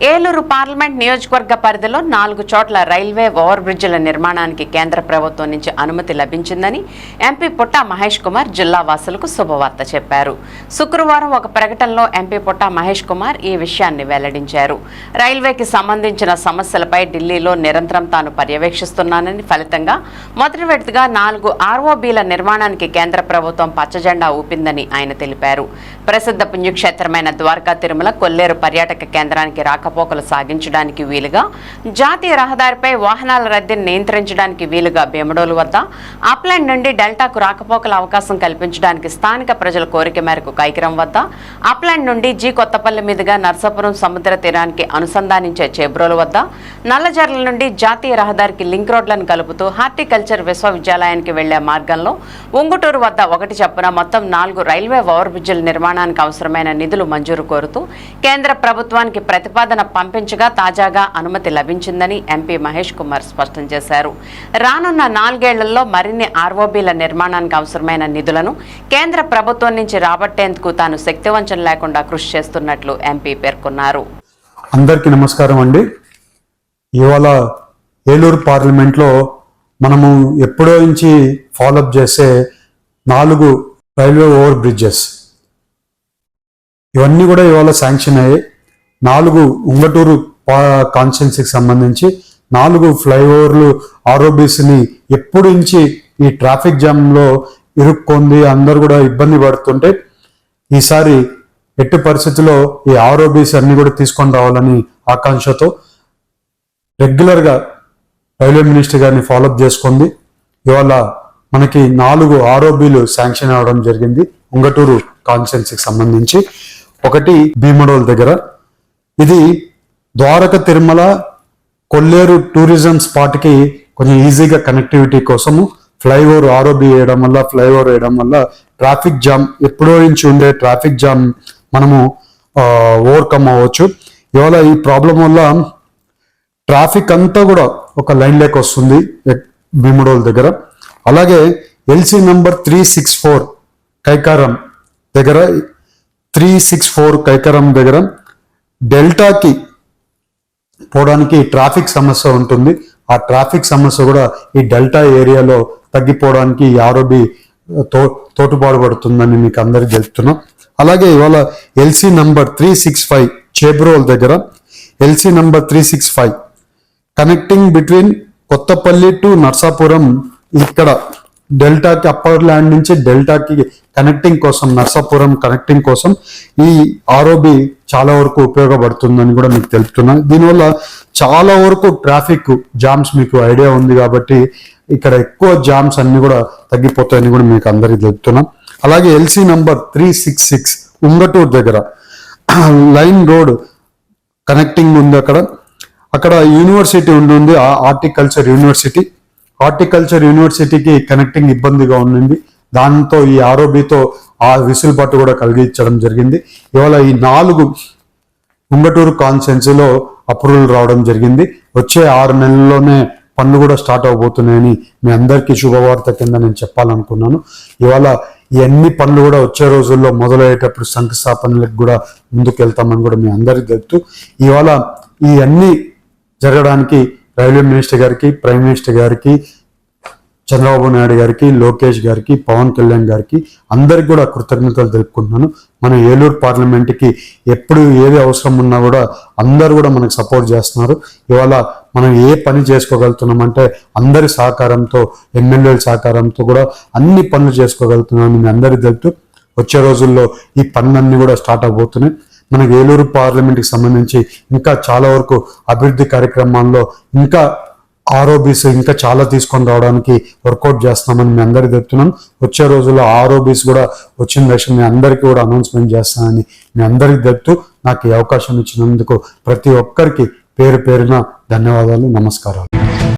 Eluru parliament నియోజకవర్గ పరిధిలో నాలుగు చోట్ల రైల్వే ఓవర్ బ్రిడ్జిల నిర్మాణానికి కేంద్ర ప్రభుత్వం నుంచి అనుమతి లభించిందని ఎంపీ పుట్ట మహేష్ కుమార్ జిల్లా వాసులకు శుభవార్త చెప్పారు. శుక్రవారం ఒక ప్రకటనలో ఎంపీ పుట్ట మహేష్ కుమార్ ఈ విషయాన్ని వెల్లడించారు. రైల్వేకి సంబంధించిన సమస్యలపై ఢిల్లీలో నిరంతరం తాను పర్యవేక్షిస్తున్నానని ఫలితంగా మొదటి విడతగా నాలుగు ఆర్ఓబీల నిర్మాణానికి కేంద్ర ప్రభుత్వం పచ్చజెండా ఊపిందని ఆయన తెలిపారు. ప్రసిద్ధ పుణ్యక్షేత్రమైన ద్వారకా తిరుమల కొల్లేరు పర్యాటక కేంద్రానికి రాక రాకపోకలు సాగించడానికి వీలుగా జాతీయ రహదారిపై వాహనాల రద్దీని నియంత్రించడానికి వీలుగా భీమడోలు వద్ద అప్లైన్ నుండి డెల్టాకు రాకపోకల అవకాశం కల్పించడానికి స్థానిక ప్రజల కోరిక మేరకు కైకిరం వద్ద అప్లైన్ నుండి జీ కొత్తపల్లి మీదుగా నర్సాపురం సముద్ర తీరానికి అనుసంధానించే చేబ్రోలు వద్ద నల్లజర్ల నుండి జాతీయ రహదారికి లింక్ రోడ్లను కలుపుతూ హార్టికల్చర్ విశ్వవిద్యాలయానికి వెళ్ళే మార్గంలో ఉంగుటూరు వద్ద ఒకటి చొప్పున మొత్తం నాలుగు రైల్వే ఓవర్బ్రిడ్జిల నిర్మాణానికి అవసరమైన నిధులు మంజూరు కోరుతూ కేంద్ర ప్రభుత్వానికి ప్రతిపాదన పంపించగా తాజాగా అనుమతి లభించిందని ఎంపీ మహేష్ కుమార్ స్పష్టం చేశారు. రానున్న నాలుగేళ్ళలో మరిన్ని ఆర్ఓబీల నిర్మాణానికి అవసరమైన నిధులను కేంద్ర ప్రభుత్వం నుంచి రాబట్టేందుకు తాను శక్తివంచన లేకుండా కృషి చేస్తున్నట్లు ఎంపీ పేర్కొన్నారు. అందరికీ నమస్కారం అండి. ఇవాళ ఏలూరు పార్లమెంట్లో మనము ఎప్పుడో నుంచి ఫాలోఅప్ చేసే నాలుగు రైల్వే ఓవర్ బ్రిడ్జెస్. ఇవన్నీ కూడా ఇవాళ శాంక్షన్ అయ్యాయి. నాలుగు ఉంగటూరు కాన్స్టిట్యున్సీకి సంబంధించి నాలుగు ఫ్లైఓవర్లు ఆర్ఓబీస్ని ఎప్పుడు నుంచి ఈ ట్రాఫిక్ జామ్లో ఇరుక్కుంది అందరు కూడా ఇబ్బంది పడుతుంటే ఈసారి ఎట్టి పరిస్థితుల్లో ఈ ఆర్ఓబీస్ అన్ని కూడా తీసుకొని రావాలని ఆకాంక్షతో రెగ్యులర్గా రైల్వే మినిస్టర్ గారిని ఫాలోఅప్ చేసుకుంది. ఇవాళ మనకి నాలుగు ఆర్ఓబీలు శాంక్షన్ అవ్వడం జరిగింది ఉంగటూరు కాన్స్టిట్యున్సీకి సంబంధించి. ఒకటి భీమడోల్ దగ్గర ఇది ద్వారక తిరుమల కొల్లేరు టూరిజం స్పాట్కి కొంచెం ఈజీగా కనెక్టివిటీ కోసము ఫ్లైఓవర్ ఆర్ఓబి వేయడం వల్ల ఫ్లైఓవర్ వేయడం వల్ల ట్రాఫిక్ జామ్ ఎప్పుడో నుంచి ఉండే ట్రాఫిక్ జామ్ మనము ఓవర్కమ్ అవ్వచ్చు. ఇవాళ ఈ ప్రాబ్లం వల్ల ట్రాఫిక్ అంతా కూడా ఒక లైన్ లేక వస్తుంది భీముడోల భీముడోల్ దగ్గర. అలాగే LC number three six four Kaikaram దగ్గర త్రీ సిక్స్ ఫోర్ కైకారం దగ్గర డెల్టాకి పోవడానికి ట్రాఫిక్ సమస్య ఉంటుంది. ఆ ట్రాఫిక్ సమస్య కూడా ఈ డెల్టా ఏరియాలో తగ్గిపోవడానికి ఈ ఆరోబి తో తోటుపాటు పడుతుందని మీకు అందరికి తెలుపుతున్నాం అలాగే ఇవాళ LC number three six five Chebrol దగ్గర LC number three six five connecting between Kothapalli to Narsapuram ఇక్కడ డెల్టాకి అప్పర్ ల్యాండ్ నుంచి డెల్టాకి కనెక్టింగ్ కోసం నర్సాపురం కనెక్టింగ్ కోసం ఈ ఆర్ఓబి చాలా వరకు ఉపయోగపడుతుందని కూడా మీకు తెలుపుతున్నా. దీనివల్ల చాలా వరకు ట్రాఫిక్ జామ్స్ మీకు ఐడియా ఉంది కాబట్టి ఇక్కడ ఎక్కువ జామ్స్ అన్ని కూడా తగ్గిపోతాయని కూడా మీకు అందరికీ తెలుపుతున్నాం. అలాగే LC number three six six Unguturu దగ్గర లైన్ రోడ్ కనెక్టింగ్ ఉంది అక్కడ. అక్కడ యూనివర్సిటీ ఉంటుంది హార్టికల్చర్ యూనివర్సిటీ. హార్టికల్చర్ యూనివర్సిటీకి కనెక్టింగ్ ఇబ్బందిగా ఉండింది. దాంతో ఈ ఆరోబితో ఆ విసులుబాటు కూడా కలిగించడం జరిగింది. ఇవాళ ఈ నాలుగు ఉంగటూరు కాన్సెన్సీలో అప్రూవల్ రావడం జరిగింది. వచ్చే ఆరు నెలల్లోనే పనులు కూడా స్టార్ట్ అవబోతున్నాయని మీ అందరికీ శుభవార్త కింద నేను చెప్పాలనుకున్నాను. ఇవాళ ఈ అన్ని పనులు కూడా వచ్చే రోజుల్లో మొదలయ్యేటప్పుడు శంకుస్థాపనలకు కూడా ముందుకు వెళ్తామని కూడా మీ అందరికీ తెలుపుతూ ఇవాళ ఈ అన్ని జరగడానికి రైల్వే మినిస్టర్ గారికి ప్రైమ్ మినిస్టర్ గారికి చంద్రబాబు నాయుడు గారికి లోకేష్ గారికి పవన్ కళ్యాణ్ గారికి అందరికి కూడా కృతజ్ఞతలు తెలుపుకుంటున్నాను. మన ఏలూరు పార్లమెంట్కి ఎప్పుడు ఏది అవసరం ఉన్నా కూడా అందరూ కూడా మనకు సపోర్ట్ చేస్తున్నారు. ఇవాళ మనం ఏ పని చేసుకోగలుగుతున్నామంటే అందరి సహకారంతో ఎమ్మెల్యేల సహకారంతో కూడా అన్ని పనులు చేసుకోగలుగుతున్నామని మీ అందరికీ తెలుపుతూ వచ్చే రోజుల్లో ఈ పనులన్నీ కూడా స్టార్ట్ అవబోతున్నాయి. మనకి ఏలూరు పార్లమెంట్కి సంబంధించి ఇంకా చాలా వరకు అభివృద్ధి కార్యక్రమాల్లో ఇంకా ఆరోబీస్ ఇంకా చాలా తీసుకొని రావడానికి వర్కౌట్ చేస్తున్నామని మీ అందరికీ చెప్తున్నాం. వచ్చే రోజుల్లో ఆరోబీస్ కూడా వచ్చిన దశ మీ అందరికీ కూడా అనౌన్స్మెంట్ చేస్తానని మీ అందరికీ చెప్తూ నాకు ఈ అవకాశం ఇచ్చినందుకు ప్రతి ఒక్కరికి పేరు పేరున ధన్యవాదాలు నమస్కారాలు.